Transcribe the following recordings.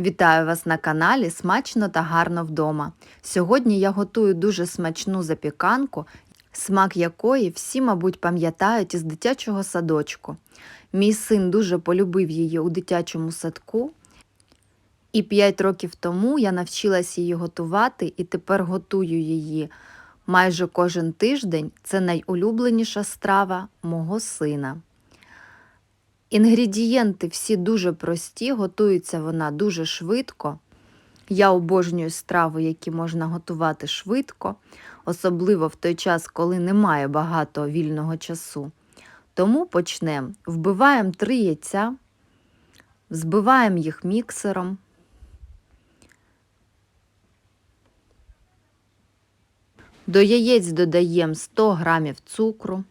Вітаю вас на каналі Смачно та гарно вдома. Сьогодні я готую дуже смачну запіканку, смак якої всі, мабуть, пам'ятають із дитячого садочку. Мій син дуже полюбив її у дитячому садку. І 5 років тому я навчилась її готувати і тепер готую її майже кожен тиждень. Це найулюбленіша страва мого сина. Інгредієнти всі дуже прості, готується вона дуже швидко. Я обожнюю страви, які можна готувати швидко, особливо в той час, коли немає багато вільного часу. Тому почнемо. Вбиваємо три яйця, взбиваємо їх міксером. До яєць додаємо 100 г цукру,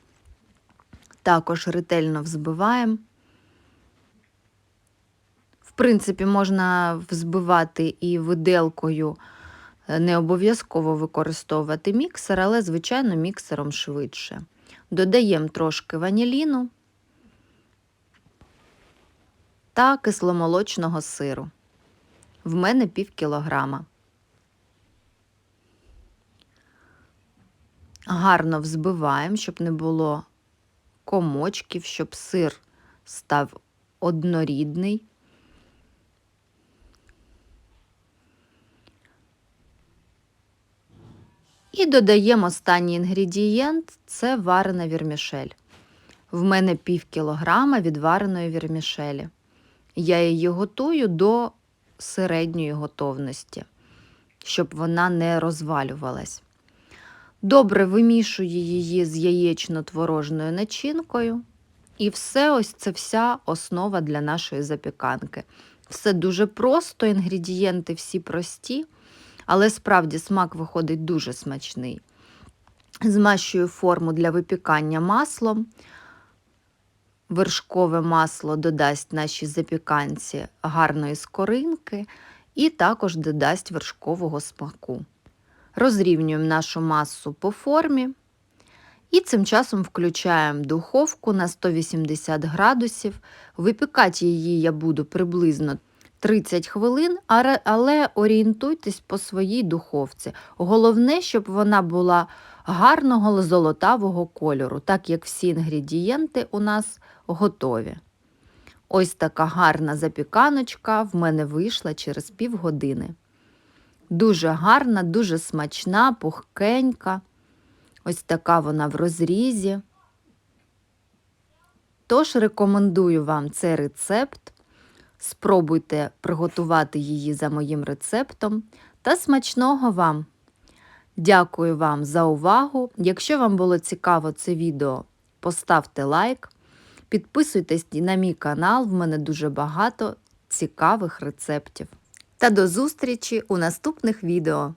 також ретельно взбиваємо. Принципі, можна взбивати і виделкою, не обов'язково використовувати міксер, але, звичайно, міксером швидше. Додаємо трошки ваніліну та кисломолочного сиру. В мене пів кілограма. Гарно взбиваємо, щоб не було комочків, щоб сир став однорідний. І додаємо останній інгредієнт це варена вірмішель. В мене пів кілограма відвареної вірмішелі. Я її готую до середньої готовності, щоб вона не розвалювалась. Добре вимішую її з яєчно-творожною начинкою. І все ось це вся основа для нашої запіканки. Все дуже просто, інгредієнти всі прості, але справді смак виходить дуже смачний. Змащую форму для випікання маслом. Вершкове масло додасть нашій запіканці гарної скоринки і також додасть вершкового смаку. Розрівнюємо нашу масу по формі і цим часом включаємо духовку на 180 градусів. Випікати її я буду приблизно 30 хвилин, але орієнтуйтесь по своїй духовці. Головне, щоб вона була гарного золотавого кольору, так як всі інгредієнти у нас готові. Ось така гарна запіканочка в мене вийшла через півгодини. Дуже гарна, дуже смачна, пухкенька. Ось така вона в розрізі. Тож рекомендую вам цей рецепт. Спробуйте приготувати її за моїм рецептом та смачного вам! Дякую вам за увагу! Якщо вам було цікаво це відео, поставте лайк, підписуйтесь на мій канал, в мене дуже багато цікавих рецептів. Та до зустрічі у наступних відео!